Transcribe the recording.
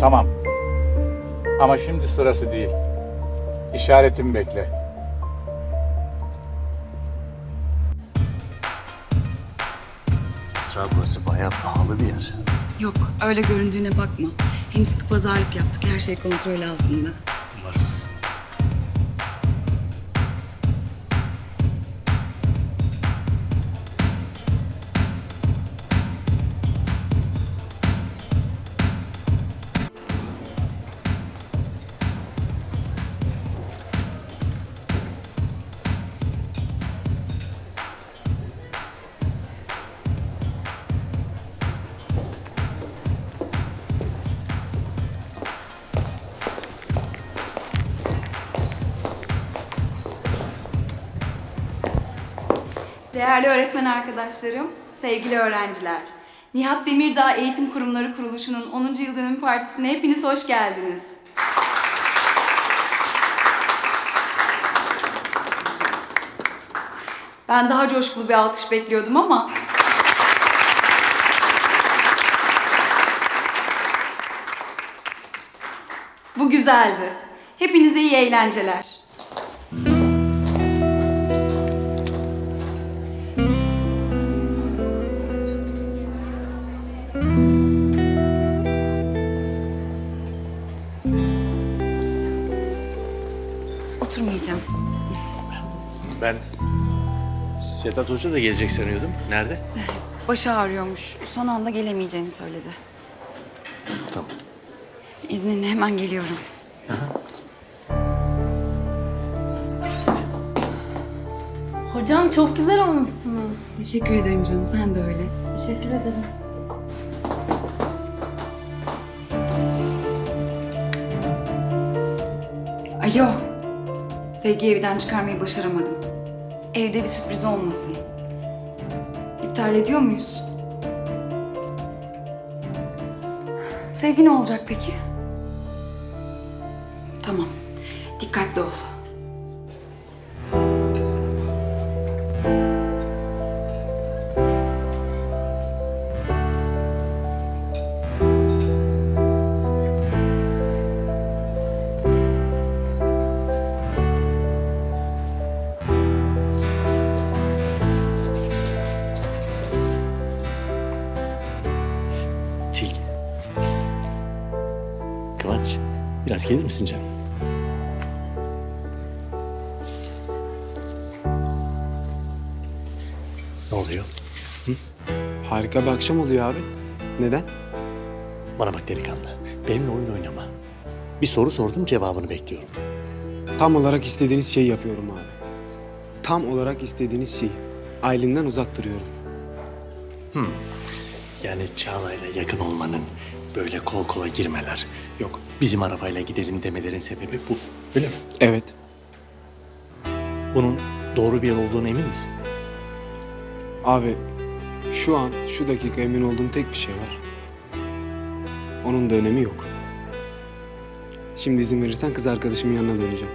Tamam. Ama şimdi sırası değil. İşaretimi bekle. Esra burası bayağı pahalı bir yer. Yok öyle göründüğüne bakma. Hem sıkı pazarlık yaptık her şey kontrol altında. Değerli öğretmen arkadaşlarım, sevgili öğrenciler. Nihat Demirdağ Eğitim Kurumları Kuruluşu'nun 10. yıl dönümü partisine hepiniz hoş geldiniz. Ben daha coşkulu bir alkış bekliyordum ama bu güzeldi. Hepinize iyi eğlenceler. Oturmayacağım. Ben Sedat Hoca da gelecek sanıyordum. Nerede? Başı ağrıyormuş. Son anda gelemeyeceğini söyledi. Tamam. İzninle hemen geliyorum. Hocam çok güzel olmuşsunuz. Teşekkür ederim canım. Sen de öyle. Teşekkür ederim. Alo. Sevgiyi evden çıkarmayı başaramadım. Evde bir sürpriz olmasın. İptal ediyor muyuz? Sevgi ne olacak peki? Tamam. Dikkatli ol. Biraz gelir misin canım? Ne oluyor? Harika bir akşam oluyor abi. Neden? Bana bak delikanlı. Benimle oyun oynama. Bir soru sordum cevabını bekliyorum. Tam olarak istediğiniz şeyi yapıyorum abi. Tam olarak istediğiniz şeyi. Aylin'den uzak duruyorum. Yani Çağla'yla yakın olmanın, böyle kol kola girmeler, yok bizim arabayla gidelim demelerin sebebi bu. Öyle mi? Evet. Bunun doğru bir yol olduğunu emin misin? Abi şu an şu dakika emin olduğum tek bir şey var. Onun da önemi yok. Şimdi izin verirsen kız arkadaşımın yanına döneceğim.